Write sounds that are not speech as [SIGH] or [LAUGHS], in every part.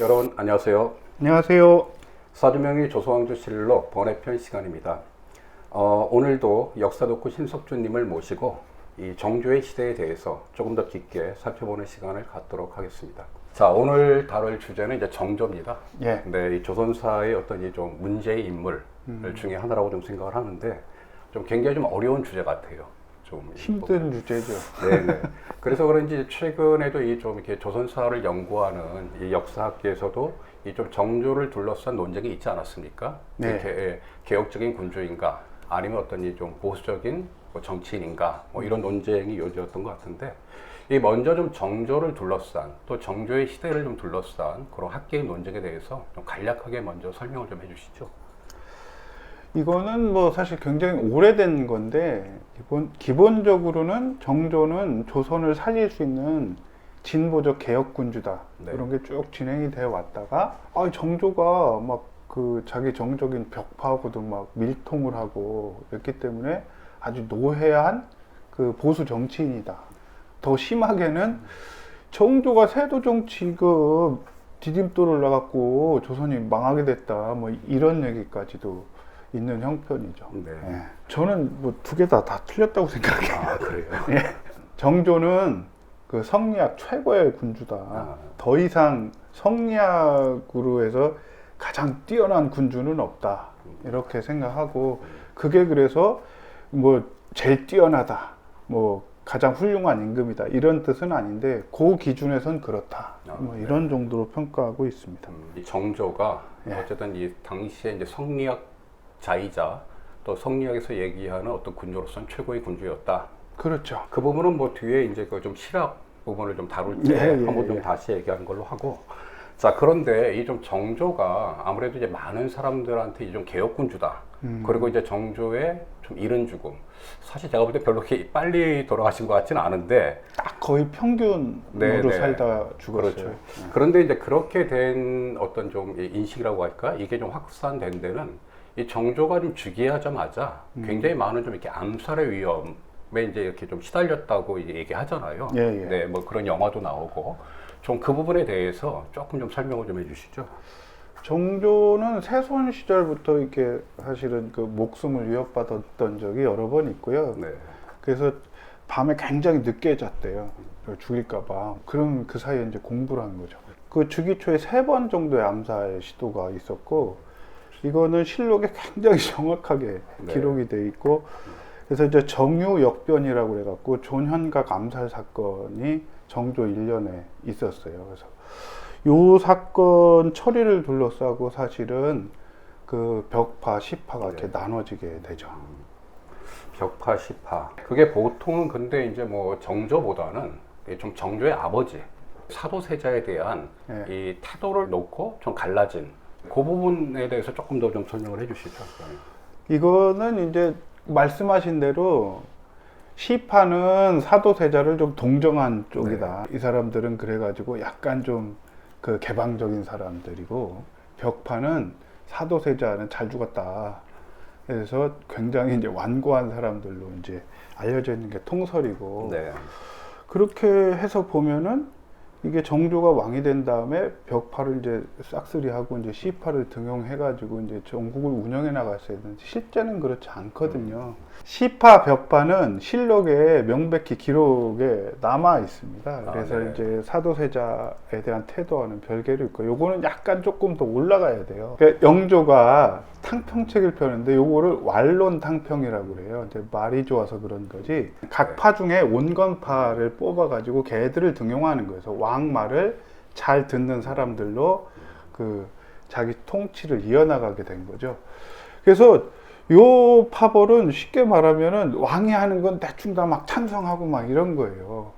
여러분 안녕하세요. 안녕하세요. 사주명의 조소왕조 실록 번외편 시간입니다. 어, 오늘도 역사 덕후 신석주님을 모시고 이 정조의 시대에 대해서 조금 더 깊게 살펴보는 시간을 갖도록 하겠습니다. 자 오늘 다룰 주제는 이제 정조입니다. 예. 네, 이 조선사의 어떤 이 좀 문제의 인물 중에 하나라고 좀 생각을 하는데 좀 굉장히 좀 어려운 주제 같아요. 좀 힘든 주제죠. 네네. 그래서 그런지 최근에도 이 좀 이렇게 조선사를 연구하는 이 역사학계에서도 이 좀 정조를 둘러싼 논쟁이 있지 않았습니까? 네. 이렇게 예, 개혁적인 군주인가 아니면 어떤 이 좀 보수적인 뭐 정치인인가 뭐 이런 논쟁이 요지였던 것 같은데 이 먼저 좀 정조를 둘러싼 또 정조의 시대를 좀 둘러싼 그런 학계의 논쟁에 대해서 좀 간략하게 먼저 설명을 좀 해주시죠. 이거는 뭐 사실 굉장히 오래된 건데 기본 기본적으로는 정조는 조선을 살릴 수 있는 진보적 개혁군주다 네. 이런 게 쭉 진행이 되어 왔다가 아 정조가 막 그 자기 정적인 벽파하고도 막 밀통을 하고 그랬기 때문에 아주 노회한 그 보수 정치인이다. 더 심하게는 정조가 세도 정치 그 디딤돌을 나갖고 조선이 망하게 됐다. 뭐 이런 얘기까지도 있는 형편이죠. 네. 예. 저는 뭐 두 개 다 다 틀렸다고 생각해요. 아 그래요. [LAUGHS] 정조는 그 성리학 최고의 군주다. 아. 더 이상 성리학으로 해서 가장 뛰어난 군주는 없다. 이렇게 생각하고 그게 그래서 뭐 제일 뛰어나다. 뭐 가장 훌륭한 임금이다. 이런 뜻은 아닌데 그 기준에선 그렇다. 아, 뭐 네. 이런 정도로 평가하고 있습니다. 음, 이 정조가 예. 어쨌든 이 당시에 이제 성리학 자이자 또 성리학에서 얘기하는 어떤 군주로서는 최고의 군주였다. 그렇죠. 그 부분은 뭐 뒤에 이제 그 좀 실학 부분을 좀 다룰 때 예, 예, 한번 좀 예. 다시 얘기하는 걸로 하고. 자 그런데 이 좀 정조가 아무래도 이제 많은 사람들한테 이 좀 개혁군주다. 음. 그리고 이제 정조의 좀 이른 죽음. 사실 제가 볼 때 별로 그렇게 빨리 돌아가신 것 같지는 않은데 딱 거의 평균으로 네, 네. 살다 죽었어요. 그렇죠. 그런데 이제 그렇게 된 어떤 좀이 인식이라고 할까 이게 좀 확산된 데는 이 정조가 좀 즉위하자마자 음. 굉장히 많은 좀 이렇게 암살의 위험에 이제 이렇게 좀 시달렸다고 이제 얘기하잖아요. 예, 예. 네, 뭐 그런 영화도 나오고 좀 그 부분에 대해서 조금 좀 설명을 좀 해주시죠. 정조는 세손 시절부터 이렇게 사실은 그 목숨을 위협받았던 적이 여러 번 있고요. 네, 그래서 밤에 굉장히 늦게 잤대요. 죽일까봐. 그럼 그 사이에 이제 공부를 한 거죠. 그 주기 초에 세 번 정도의 암살 시도가 있었고, 이거는 실록에 굉장히 [LAUGHS] 정확하게 네. 기록이 돼 있고, 그래서 이제 정유 역변이라고 해갖고 존현각 암살 사건이 정조 1년에 있었어요. 그래서 요 사건 처리를 둘러싸고 사실은 그 벽파, 시파가 이렇게 네. 나눠지게 되죠. 벽파, 시파. 그게 보통은 근데 이제 뭐 정조보다는 좀 정조의 아버지 사도세자에 대한 네. 이 태도를 놓고 좀 갈라진 그 부분에 대해서 조금 더 좀 설명을 해 주시죠. 이거는 이제 말씀하신 대로 시파는 사도세자를 좀 동정한 쪽이다. 이 사람들은 그래가지고 약간 좀 그 개방적인 사람들이고 벽파는 사도세자는 잘 죽었다. 그래서 굉장히 이제 완고한 사람들로 이제 알려져 있는 게 통설이고 네. 그렇게 해서 보면은 이게 정조가 왕이 된 다음에 벽파를 이제 싹쓸이하고 이제 시파를 등용해가지고 이제 전국을 운영해 나갔어야 되는데 실제는 그렇지 않거든요. 시파 벽파는 실록에 명백히 기록에 남아 있습니다. 아, 그래서 네. 이제 사도세자에 대한 태도와는 별개로 있고 요거는 약간 조금 더 올라가야 돼요. 그러니까 영조가 탕평책을 펴는데 요거를 완론 탕평이라고 그래요. 이제 말이 좋아서 그런 거지. 각파 중에 온건파를 뽑아가지고 걔들을 등용하는 거예요. 그래서 왕 말을 잘 듣는 사람들로 그 자기 통치를 이어나가게 된 거죠. 그래서 요 파벌은 쉽게 말하면은 왕이 하는 건 대충 다 막 찬성하고 막 이런 거예요.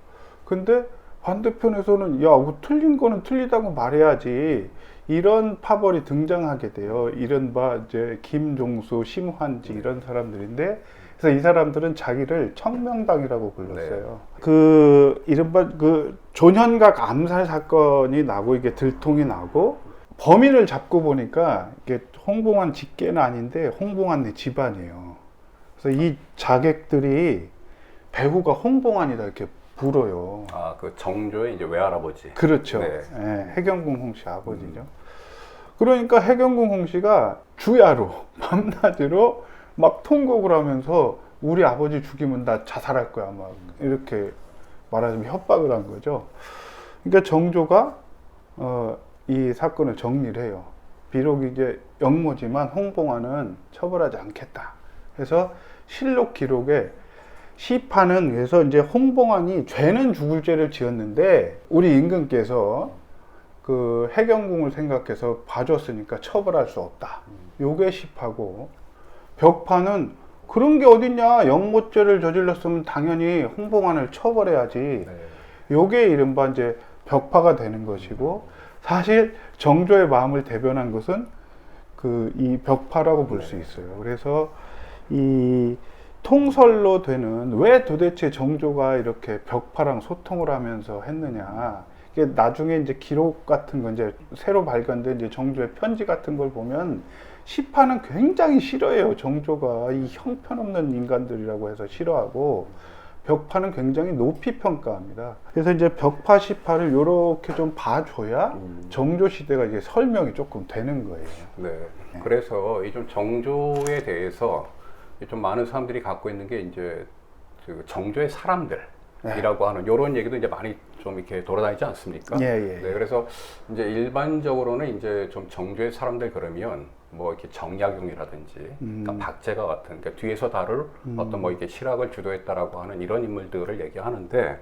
근데 반대편에서는 야, 뭐 틀린 거는 틀리다고 말해야지. 이런 파벌이 등장하게 돼요. 이른바 이제 김종수, 심환지 이런 사람들인데 그래서 이 사람들은 자기를 청명당이라고 불렀어요. 그 이른바 그 존현각 암살 사건이 나고 이게 들통이 나고 범인을 잡고 보니까 이게 홍봉환 직계는 아닌데 홍봉환 집안이에요. 그래서 이 자객들이 배후가 홍봉환이다 이렇게 불어요. 아, 그 정조의 이제 외할아버지. 그렇죠. 네. 예, 해경궁 홍씨 아버지죠. 그러니까 해경궁 홍씨가 주야로 [LAUGHS] 밤낮으로 막 통곡을 하면서 우리 아버지 죽이면 나 자살할 거야 막 이렇게 말하자면 협박을 한 거죠. 그러니까 정조가 어, 이 사건을 정리를 해요. 비록 이제 영모지만 홍봉안은 처벌하지 않겠다. 해서 실록 기록에 시판은 그래서 이제 홍봉안이 죄는 죽을 죄를 지었는데 우리 임금께서 그 해경궁을 생각해서 봐줬으니까 처벌할 수 없다. 요게 시파고 벽파는 그런 게 어딨냐 영모죄를 저질렀으면 당연히 홍봉안을 처벌해야지. 네. 요게 이른바 이제 벽파가 되는 것이고 사실 정조의 마음을 대변한 것은 그 이 벽파라고 볼 수 있어요. 그래서 이 통설로 되는 왜 도대체 정조가 이렇게 벽파랑 소통을 하면서 했느냐. 이게 나중에 이제 기록 같은 거 이제 새로 발견된 이제 정조의 편지 같은 걸 보면 시파는 굉장히 싫어해요. 정조가 이 형편없는 인간들이라고 해서 싫어하고 벽파는 굉장히 높이 평가합니다. 그래서 이제 벽파 시파를 이렇게 좀 봐줘야 음. 정조 시대가 이게 설명이 조금 되는 거예요. 네. 그래서 이 좀 정조에 대해서 이좀 많은 사람들이 갖고 있는 게 이제 그 정조의 사람들 이라고 하는 이런 얘기도 이제 많이 좀 이렇게 돌아다니지 않습니까? 예, 예. 네, 그래서 이제 일반적으로는 이제 좀 정조의 사람들 그러면 뭐 이렇게 정약용이라든지 음. 그러니까 박제가 같은 그러니까 뒤에서 다룰 어떤 뭐 이게 실학을 주도했다라고 하는 이런 인물들을 얘기하는데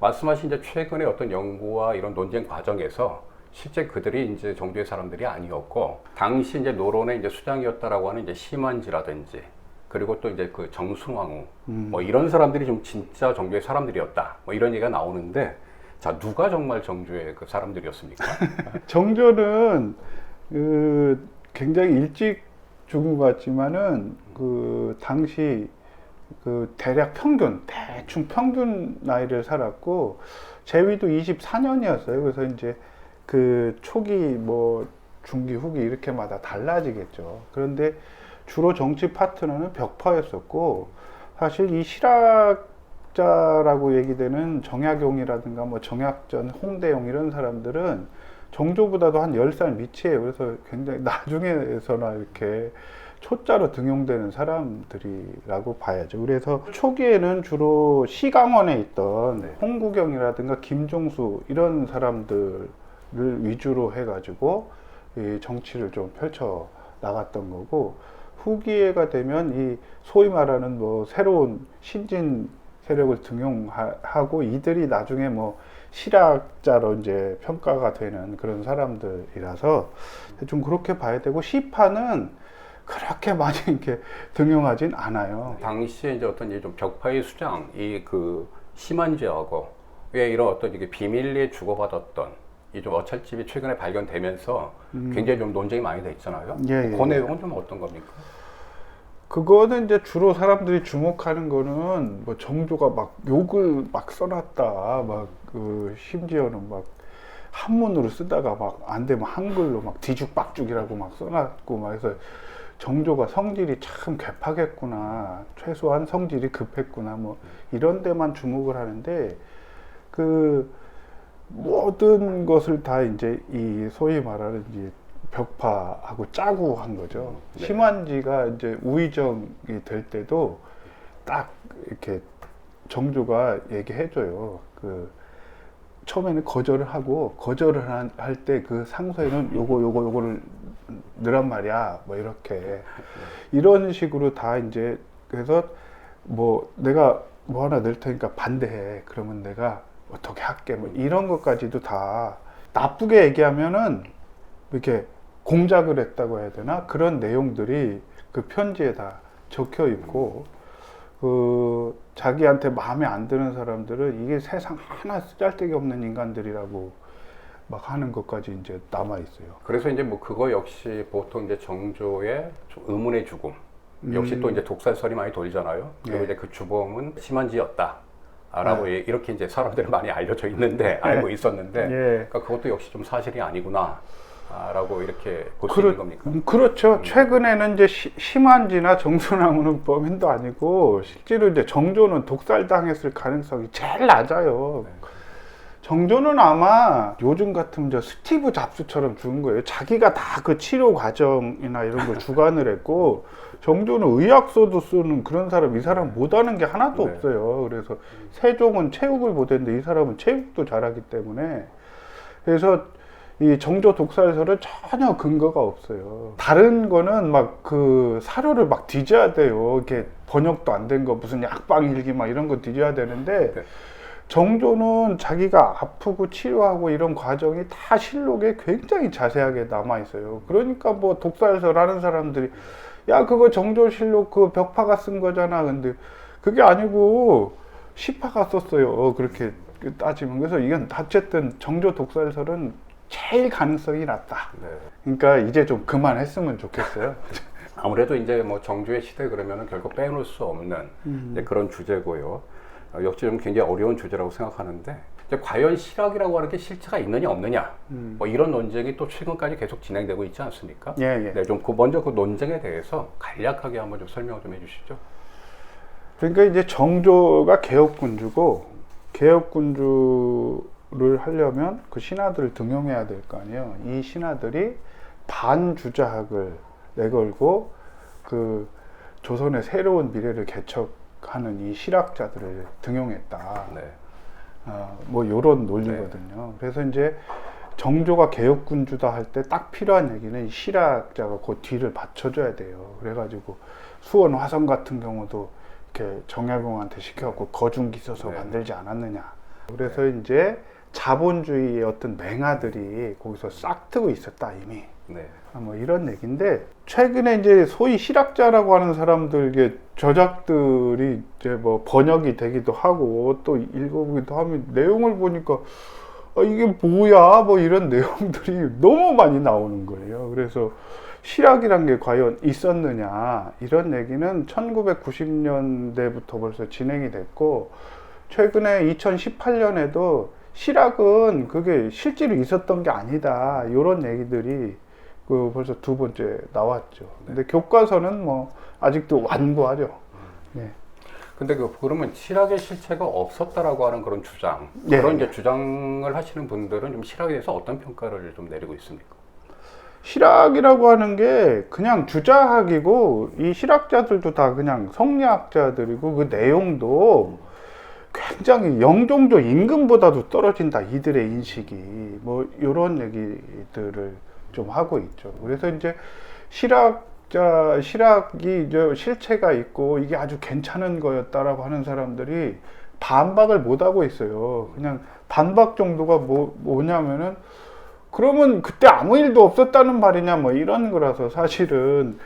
말씀하신 이제 최근의 어떤 연구와 이런 논쟁 과정에서 실제 그들이 이제 정조의 사람들이 아니었고 당시 이제 노론의 이제 수장이었다라고 하는 이제 심한지라든지 그리고 또 이제 그 정순왕후 음. 뭐 이런 사람들이 좀 진짜 정조의 사람들이었다 뭐 이런 얘기가 나오는데 자 누가 정말 정조의 그 사람들이었습니까? [LAUGHS] 정조는 그 굉장히 일찍 죽은 것 같지만은 그 당시 그 대략 평균 대충 평균 나이를 살았고 재위도 24년이었어요. 그래서 이제 그 초기 뭐 중기 후기 이렇게마다 달라지겠죠. 그런데 주로 정치 파트너는 벽파였었고 사실 이 실학자라고 얘기되는 정약용이라든가 뭐 정약전 홍대용 이런 사람들은 정조보다도 한 10살 밑이에요. 그래서 굉장히 나중에서나 이렇게 초자로 등용되는 사람들이라고 봐야죠. 그래서 초기에는 주로 시강원에 있던 네. 홍구경이라든가 김종수 이런 사람들을 위주로 해가지고 이 정치를 좀 펼쳐 나갔던 거고 후기에가 되면 이 소위 말하는 뭐 새로운 신진 세력을 등용하고 이들이 나중에 뭐 실학자로 이제 평가가 되는 그런 사람들이라서 좀 그렇게 봐야 되고 시파는 그렇게 많이 [LAUGHS] 이렇게 등용하진 않아요. 당시에 이제 어떤 이제 좀 벽파의 수장 이 그 심한지하고 왜 이런 어떤 이게 비밀리에 주고받았던 이 좀 어찰집이 최근에 발견되면서 굉장히 좀 논쟁이 많이 돼 있잖아요. 음. 예, 예, 그 예. 내용은 좀 어떤 겁니까? 그거는 이제 주로 사람들이 주목하는 거는 뭐 정조가 막 욕을 막 써놨다. 막 그 심지어는 막 한문으로 쓰다가 막 안 되면 한글로 막 뒤죽박죽이라고 막 써놨고 막 해서 정조가 성질이 참 괴팍했구나. 최소한 성질이 급했구나. 뭐 이런 데만 주목을 하는데 그 모든 것을 다 이제 이 소위 말하는 이제 벽파하고 짜고 한 거죠. 네. 심한지가 이제 우의정이 될 때도 딱 이렇게 정조가 얘기해줘요. 그 처음에는 거절을 하고 거절을 할 때 그 상소에는 요거 요거 요거를 넣으란 말이야. 뭐 이렇게 이런 식으로 다 이제 그래서 뭐 내가 뭐 하나 넣을 테니까 반대해. 그러면 내가 어떻게 할게. 뭐 이런 것까지도 다 나쁘게 얘기하면은 이렇게 공작을 했다고 해야 되나 그런 내용들이 그 편지에 다 적혀 있고 그 자기한테 마음에 안 드는 사람들은 이게 세상 하나 쓰잘데기 없는 인간들이라고 막 하는 것까지 이제 남아 있어요. 그래서 이제 뭐 그거 역시 보통 이제 정조의 좀 의문의 죽음 역시 또 이제 독살설이 많이 돌잖아요. 그리고 예. 이제 그 주범은 심한지였다. 라고 이렇게 이제 사람들이 많이 알려져 있는데 알고 있었는데 예. 그러니까 그것도 역시 좀 사실이 아니구나. 라고 이렇게 볼 수 있는 겁니까? 음, 그렇죠. 최근에는 이제 시- 심한지나 정조나무는 범인도 아니고 실제로 이제 정조는 독살당했을 가능성이 제일 낮아요. 네. 정조는 아마 요즘 같으면 저 스티브 잡스처럼 죽은 거예요. 자기가 다 그 치료 과정이나 이런 걸 주관을 했고 정조는 의학서도 쓰는 그런 사람 이 사람 못하는 게 하나도 네. 없어요. 그래서 세종은 체육을 못했는데 이 사람은 체육도 잘하기 때문에 그래서 이 정조 독살설은 전혀 근거가 없어요. 다른 거는 막 그 사료를 막 뒤져야 돼요. 이렇게 번역도 안 된 거 무슨 약방 일기 막 이런 거 뒤져야 되는데 네. 정조는 자기가 아프고 치료하고 이런 과정이 다 실록에 굉장히 자세하게 남아 있어요. 그러니까 뭐 독살설 하는 사람들이 야 그거 정조 실록 그 벽파가 쓴 거잖아. 근데 그게 아니고 시파가 썼어요. 그렇게 따지면 그래서 이건 어쨌든 정조 독살설은 제일 가능성이 낮다. 네. 그러니까 이제 좀 그만했으면 좋겠어요. [LAUGHS] 아무래도 이제 뭐 정조의 시대 그러면은 결국 빼놓을 수 없는 음. 그런 주제고요. 어, 역시 좀 굉장히 어려운 주제라고 생각하는데 이제 과연 실학이라고 하는 게 실체가 있느냐 없느냐 음. 뭐 이런 논쟁이 또 최근까지 계속 진행되고 있지 않습니까? 예, 예. 네, 좀 그 먼저 그 논쟁에 대해서 간략하게 한번 좀 설명 좀 해주시죠. 그러니까 이제 정조가 개혁군주고 개혁군주 를 하려면 그 신하들을 등용해야 될 거 아니에요. 이 신하들이 반주자학을 내걸고 그 조선의 새로운 미래를 개척하는 이 실학자들을 등용했다. 네. 어, 뭐 이런 논리거든요. 그래서 이제 정조가 개혁군주다 할 때 딱 필요한 얘기는 이 실학자가 그 뒤를 받쳐줘야 돼요. 그래가지고 수원 화성 같은 경우도 이렇게 정약용한테 시켜갖고 거중기 써서 네. 만들지 않았느냐. 그래서 이제 자본주의의 어떤 맹아들이 거기서 싹 트고 있었다 이미. 네. 아, 뭐 이런 얘기인데 최근에 이제 소위 실학자라고 하는 사람들 이게 저작들이 이제 뭐 번역이 되기도 하고 또 읽어보기도 하면 내용을 보니까 아, 이게 뭐야 뭐 이런 [LAUGHS] 내용들이 너무 많이 나오는 거예요. 그래서 실학이란 게 과연 있었느냐 이런 얘기는 1990년대부터 벌써 진행이 됐고 최근에 2018년에도 실학은 그게 실제로 있었던 게 아니다 이런 얘기들이 그 벌써 두 번째 나왔죠. 근데 교과서는 뭐 아직도 완고하죠. 네. 근데 그 그러면 실학의 실체가 없었다라고 하는 그런 주장 예. 그런 이제 주장을 하시는 분들은 좀 실학에 대해서 어떤 평가를 좀 내리고 있습니까? 실학이라고 하는 게 그냥 주자학이고 이 실학자들도 다 그냥 성리학자들이고 그 내용도 굉장히 영종조 임금보다도 떨어진다 이들의 인식이 뭐 이런 얘기들을 좀 하고 있죠. 그래서 이제 실학자 실학이 이제 실체가 있고 이게 아주 괜찮은 거였다라고 하는 사람들이 반박을 못 하고 있어요. 그냥 반박 정도가 뭐 뭐냐면은 그러면 그때 아무 일도 없었다는 말이냐 뭐 이런 거라서 사실은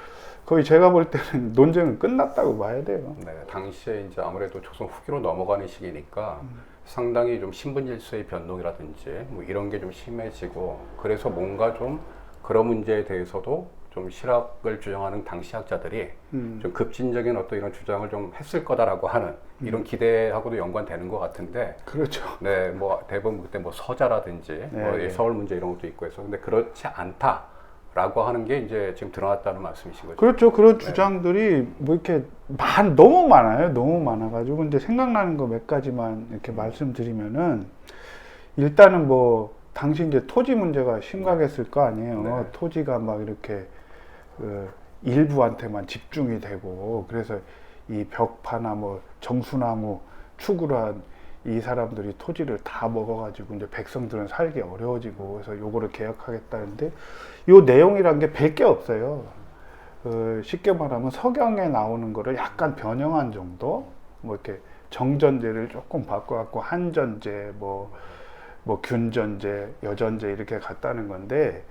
거의 제가 볼 때는 [LAUGHS] 논쟁은 끝났다고 봐야 돼요. 네, 당시에 이제 아무래도 조선 후기로 넘어가는 시기니까 상당히 좀 신분 질서의 변동이라든지 뭐 이런 게 좀 심해지고 그래서 뭔가 좀 그런 문제에 대해서도 좀 실학을 주장하는 당시 학자들이 음. 좀 급진적인 어떤 이런 주장을 좀 했을 거다라고 하는 이런 기대하고도 연관되는 것 같은데 그렇죠. 네, 뭐 대부분 그때 뭐 서자라든지 뭐 네. 이 서울 문제 이런 것도 있고 해서 근데 그렇지 않다 라고 하는 게 이제 지금 드러났다는 말씀이신 거죠. 그렇죠. 그런 주장들이 뭐 이렇게 많 너무 많아요. 너무 많아가지고 근데 생각나는 거 몇 가지만 이렇게 말씀드리면은 일단은 뭐 당시 이제 토지 문제가 심각했을 거 아니에요. 네. 토지가 막 이렇게 그 일부한테만 집중이 되고 그래서 이 벽파나 뭐 정수나무 축으로 한 이 사람들이 토지를 다 먹어가지고 이제 백성들은 살기 어려워지고 그래서 요거를 개혁하겠다는데 요 내용이란 게별게 없어요. 그 쉽게 말하면 서경에 나오는 거를 약간 변형한 정도 뭐 이렇게 정전제를 조금 바꿔갖고 한전제 뭐, 뭐 균전제 여전제 이렇게 갔다는 건데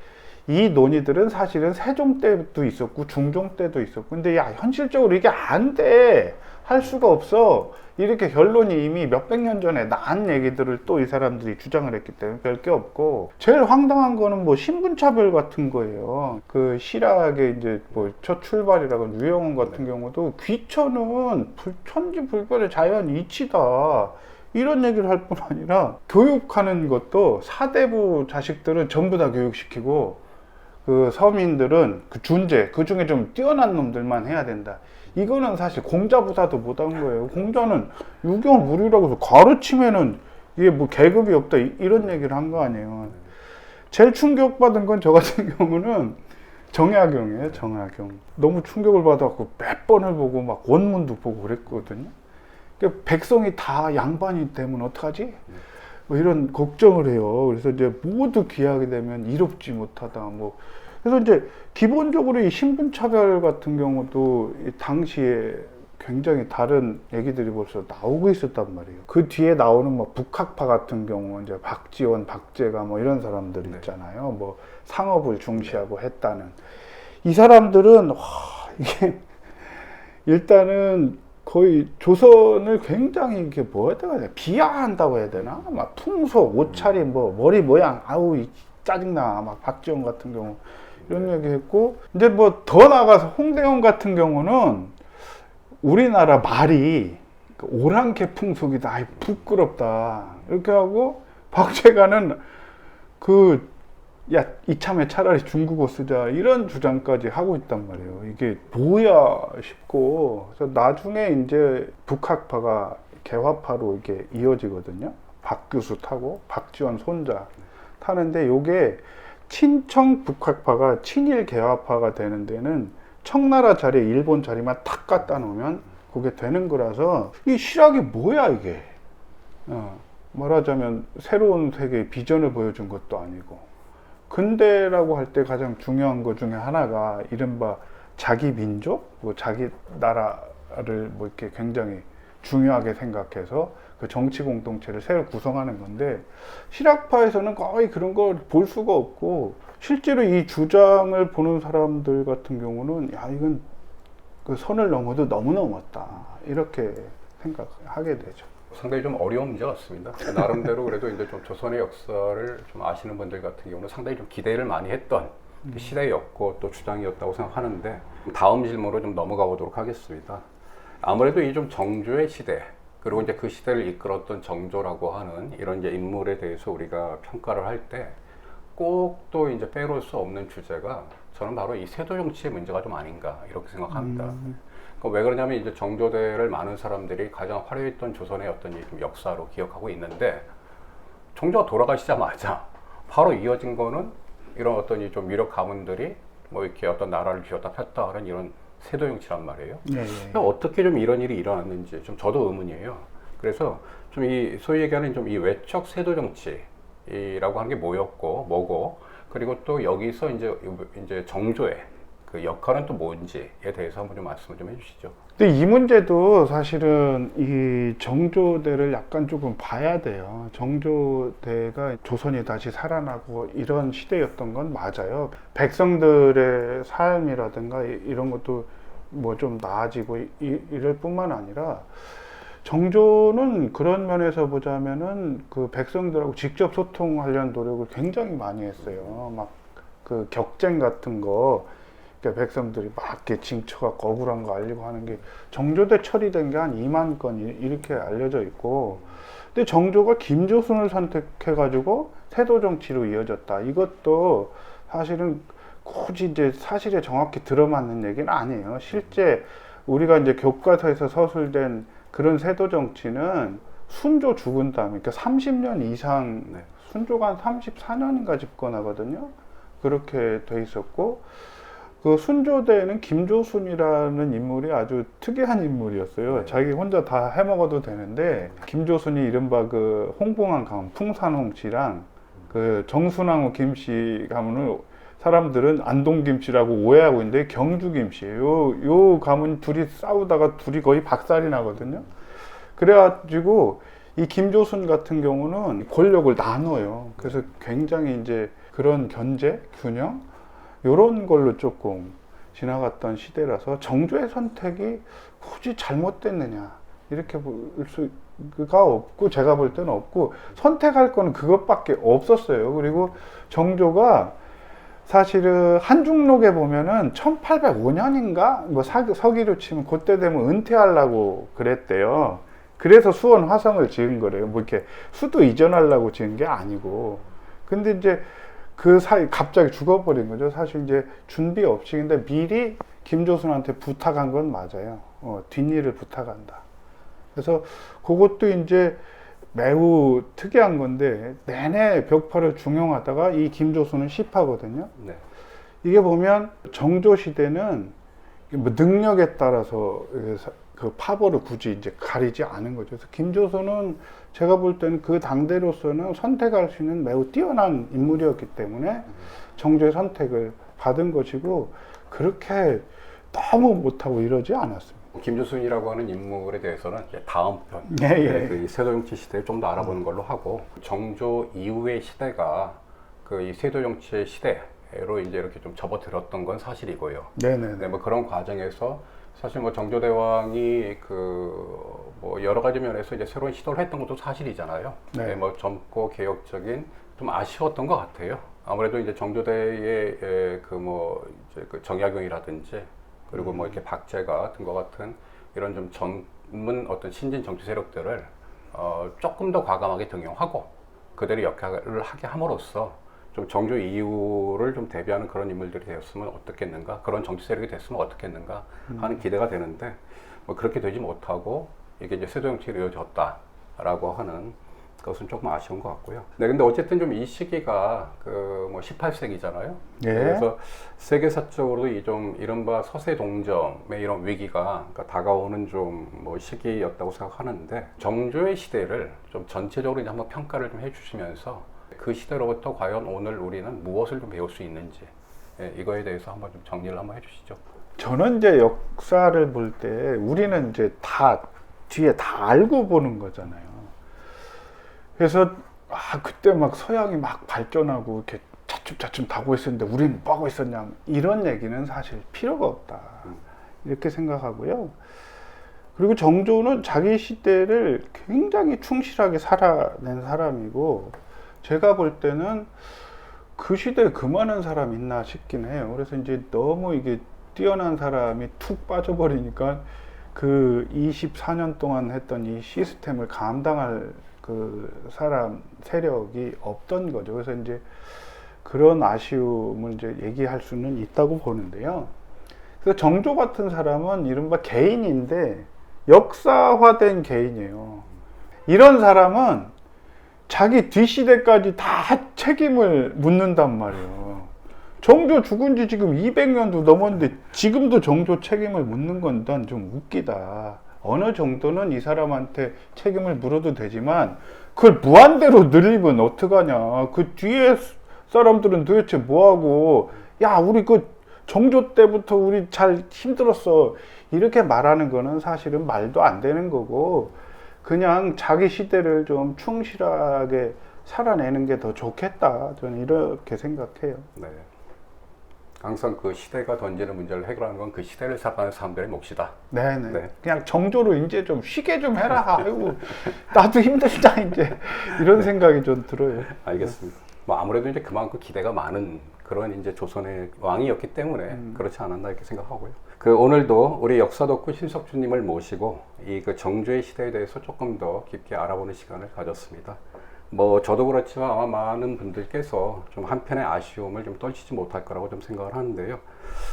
이 논의들은 사실은 세종 때도 있었고 중종 때도 있었고 근데 야 현실적으로 이게 안 돼. 할 수가 없어. 이렇게 결론이 이미 몇백 년 전에 나은 얘기들을 또 이 사람들이 주장을 했기 때문에 별 게 없고. 제일 황당한 거는 뭐 신분차별 같은 거예요. 그 실학의 이제 뭐 첫 출발이라고 유영훈 같은 경우도 귀천은 불- 천지 불변의 자연 이치다. 이런 얘기를 할 뿐 아니라 교육하는 것도 사대부 자식들은 전부 다 교육시키고 그 서민들은 그 준재 그 중에 좀 뛰어난 놈들만 해야 된다. 이거는 사실 공자보다도 못한 거예요. 공자는 유교 무료라고 해서 가르치면은 이게 뭐 계급이 없다 이- 이런 얘기를 한 거 아니에요. 제일 충격받은 건 저 같은 [LAUGHS] 경우는 정약용이에요. 정약용. 너무 충격을 받았고 몇 번을 보고 막 원문도 보고 그랬거든요. 그러니까 백성이 다 양반이 되면 어떡하지? 뭐 이런 걱정을 해요. 그래서 이제 모두 귀하게 되면 이롭지 못하다. 뭐 그래서 이제 기본적으로 이 신분 차별 같은 경우도 이 당시에 굉장히 다른 얘기들이 벌써 나오고 있었단 말이에요. 그 뒤에 나오는 뭐 북학파 같은 경우 이제 박지원, 박재가 뭐 이런 사람들 네. 있잖아요. 뭐 상업을 중시하고 했다는 이 사람들은 와 이게 [LAUGHS] 일단은 거의 조선을 굉장히 이게 뭐 되나 비하한다고 해야 되나? 막 풍속 옷차림 뭐 머리 모양 아우 이 짜증나. 막 박지원 같은 경우 이런 얘기 했고. 근데 뭐더 나가서 홍대원 같은 경우는 우리나라 말이 그 오랑캐 풍속이다. 아이 부끄럽다. 이렇게 하고 박재가는 그 야, 이참에 차라리 중국어 쓰자 이런 주장까지 하고 있단 말이에요. 이게 뭐야 싶고 그래서 나중에 이제 북학파가 개화파로 이게 이어지거든요. 박 교수 타고 박지원 손자 타는데 요게 친청 북학파가 친일 개화파가 되는 데는 청나라 자리에 일본 자리만 탁 갖다 놓으면 그게 되는 거라서 이 실학이 뭐야 이게 어, 말하자면 새로운 세계의 비전을 보여준 것도 아니고 근대라고 할 때 가장 중요한 것 중에 하나가 이른바 자기 민족, 뭐 자기 나라를 뭐 이렇게 굉장히 중요하게 생각해서 그 정치 공동체를 새로 구성하는 건데 실학파에서는 거의 그런 걸 볼 수가 없고 실제로 이 주장을 보는 사람들 같은 경우는 야 이건 그 선을 넘어도 너무 넘었다 이렇게 생각하게 되죠. 상당히 좀 어려운 문제 같습니다. 나름대로 그래도 이제 좀 조선의 역사를 좀 아시는 분들 같은 경우는 상당히 좀 기대를 많이 했던 그 시대였고 또 주장이었다고 생각하는데 다음 질문으로 좀 넘어가 보도록 하겠습니다. 아무래도 이 좀 정조의 시대 그리고 이제 그 시대를 이끌었던 정조라고 하는 이런 이제 인물에 대해서 우리가 평가를 할 때 꼭 또 이제 빼놓을 수 없는 주제가 저는 바로 이 세도 정치의 문제가 좀 아닌가 이렇게 생각합니다. 그왜 그러냐면 이제 정조대를 많은 사람들이 가장 화려했던 조선의 어떤 역사로 기억하고 있는데 정조가 돌아가시자마자 바로 이어진 거는 이런 어떤 이좀 유력 가문들이 뭐 이렇게 어떤 나라를 쥐었다 폈다 하는 이런 세도 정치란 말이에요. 예, 예. 그러니까 어떻게 좀 이런 일이 일어났는지 좀 저도 의문이에요. 그래서 좀 이 소위 얘기하는 좀 이 외척 세도 정치라고 하는 게 뭐였고 뭐고 그리고 또 여기서 이제 이제 정조의 그 역할은 또 뭔지에 대해서 한번 좀 말씀을 좀 해주시죠. 근데 이 문제도 사실은 이 정조대를 약간 조금 봐야 돼요. 정조대가 조선이 다시 살아나고 이런 시대였던 건 맞아요. 백성들의 삶이라든가 이- 이런 것도 뭐 좀 나아지고 이, 이- 이럴 뿐만 아니라 정조는 그런 면에서 보자면은 그 백성들하고 직접 소통하려는 노력을 굉장히 많이 했어요. 막 그 격쟁 같은 거 그러니까 백성들이 막 이렇게 징쳐갖고 억울한 거 알리고 하는 게 정조대 처리된 게 한 2만 건 이- 이렇게 알려져 있고 근데 정조가 김조순을 선택해 가지고 세도 정치로 이어졌다. 이것도 사실은 굳이 이제 사실에 정확히 들어맞는 얘기는 아니에요. 실제 우리가 이제 교과서에서 서술된 그런 세도 정치는 순조 죽은 다음에 그러니까 30년 이상 네. 순조가 한 34년인가 집권하거든요. 그렇게 돼 있었고 그 순조대에는 김조순이라는 인물이 아주 특이한 인물이었어요. 네. 자기 혼자 다 해먹어도 되는데 김조순이 이른바 그 홍봉한 가문 풍산홍 씨랑 그 정순왕후 김씨 가문을 사람들은 안동 김씨라고 오해하고 있는데 경주 김씨예요. 요, 요 가문 둘이 싸우다가 둘이 거의 박살이 나거든요. 그래가지고 이 김조순 같은 경우는 권력을 나눠요. 그래서 굉장히 이제 그런 견제, 균형 이런 걸로 조금 지나갔던 시대라서 정조의 선택이 굳이 잘못됐느냐 이렇게 볼 수가 없고 제가 볼 때는 없고 선택할 거는 그것밖에 없었어요. 그리고 정조가 사실은 한중록에 보면은 1805년인가 뭐 사- 서기로 치면 그때 되면 은퇴하려고 그랬대요. 그래서 수원 화성을 지은 거래요. 뭐 이렇게 수도 이전하려고 지은 게 아니고. 근데 이제 그 사이 갑자기 죽어버린 거죠. 사실 이제 준비 없이 근데 미리 김조순한테 부탁한 건 맞아요. 어, 뒷일을 부탁한다. 그래서 그것도 이제 매우 특이한 건데 내내 벽파를 중용하다가 이 김조순은 시파거든요. 네. 이게 보면 정조 시대는 뭐 능력에 따라서 사- 그 파벌을 굳이 이제 가리지 않은 거죠. 그래서 김조선은 제가 볼 때는 그 당대로서는 선택할 수 있는 매우 뛰어난 인물이었기 때문에 정조의 선택을 받은 것이고 그렇게 너무 못하고 이러지 않았습니다. 김조순이라고 하는 인물에 대해서는 다음 편 예, 예. 네, 그이 세도정치 시대를 좀 더 알아보는 걸로 하고 정조 이후의 시대가 그 이 세도정치의 시대로 이제 이렇게 좀 접어들었던 건 사실이고요. 네네네. 네, 뭐 그런 과정에서 사실 뭐 정조대왕이 그 뭐 여러 가지 면에서 이제 새로운 시도를 했던 것도 사실이잖아요. 네. 네, 뭐 젊고 개혁적인 좀 아쉬웠던 것 같아요. 아무래도 이제 정조대의 그 뭐 이제 그 정약용이라든지 그리고 뭐 이렇게 박제가 등과 같은 이런 좀 젊은 어떤 신진 정치 세력들을 어 조금 더 과감하게 등용하고 그대로 역할을 하게 함으로써 좀 정조 이후를 좀 대비하는 그런 인물들이 되었으면 어떻겠는가 그런 정치 세력이 됐으면 어떻겠는가 하는 기대가 되는데 뭐 그렇게 되지 못하고 이게 이제 세도 정치로 이어졌다라고 하는 것은 조금 아쉬운 것 같고요. 네, 근데 어쨌든 좀 이 시기가 그 뭐 18세기잖아요. 예. 그래서 세계사적으로도 이 좀 이른바 서세 동점의 이런 위기가 그러니까 다가오는 좀 뭐 시기였다고 생각하는데 정조의 시대를 좀 전체적으로 이제 한번 평가를 좀 해주시면서 그 시대로부터 과연 오늘 우리는 무엇을 좀 배울 수 있는지 예, 이거에 대해서 한번 좀 정리를 한번 해주시죠. 저는 이제 역사를 볼 때 우리는 이제 다 뒤에 다 알고 보는 거잖아요. 그래서 아 그때 막 서양이 막 발전하고 이렇게 차츰차츰 다고 있었는데 우리는 뭐 하고 있었냐 이런 얘기는 사실 필요가 없다 이렇게 생각하고요. 그리고 정조는 자기 시대를 굉장히 충실하게 살아낸 사람이고 제가 볼 때는 그 시대에 그 많은 사람 있나 싶긴 해요. 그래서 이제 너무 이게 뛰어난 사람이 툭 빠져버리니까 그 24년 동안 했던 이 시스템을 감당할 그 사람 세력이 없던 거죠. 그래서 이제 그런 아쉬움을 이제 얘기할 수는 있다고 보는데요. 그래서 정조 같은 사람은 이른바 개인인데 역사화된 개인이에요. 이런 사람은 자기 뒷시대까지 다 책임을 묻는단 말이에요. 정조 죽은 지 지금 200년도 넘었는데 지금도 정조 책임을 묻는 건 난 좀 웃기다. 어느 정도는 이 사람한테 책임을 물어도 되지만 그걸 무한대로 늘리면 어떡하냐. 그 뒤에 사람들은 도대체 뭐하고 야 우리 그 정조 때부터 우리 잘 힘들었어. 이렇게 말하는 거는 사실은 말도 안 되는 거고 그냥 자기 시대를 좀 충실하게 살아내는 게 더 좋겠다. 저는 이렇게 생각해요. 네. 항상 그 시대가 던지는 문제를 해결하는 건 그 시대를 살아가는 사람들의 몫이다. 네네. 네. 그냥 정조를 이제 좀 쉬게 좀 해라. 아이고, 나도 힘들다, 이제. 이런 생각이 좀 들어요. 알겠습니다. 뭐 아무래도 이제 그만큼 기대가 많은 그런 이제 조선의 왕이었기 때문에 음. 그렇지 않았나 이렇게 생각하고요. 그 오늘도 우리 역사 덕후 신석주님을 모시고 이 그 정조의 시대에 대해서 조금 더 깊게 알아보는 시간을 가졌습니다. 뭐 저도 그렇지만 아마 많은 분들께서 좀 한편의 아쉬움을 좀 떨치지 못할 거라고 좀 생각을 하는데요.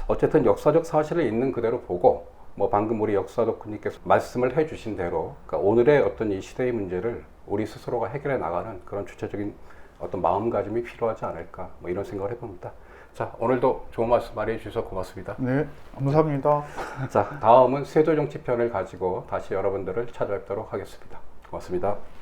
어쨌든 역사적 사실을 있는 그대로 보고 뭐 방금 우리 역사 덕후님께서 말씀을 해주신 대로 그러니까 오늘의 어떤 이 시대의 문제를 우리 스스로가 해결해 나가는 그런 주체적인 어떤 마음가짐이 필요하지 않을까 뭐 이런 생각을 해봅니다. 자 오늘도 좋은 말씀 많이 해주셔서 고맙습니다. 네, 감사합니다. 자 다음은 세조정치 편을 가지고 다시 여러분들을 찾아뵙도록 하겠습니다. 고맙습니다.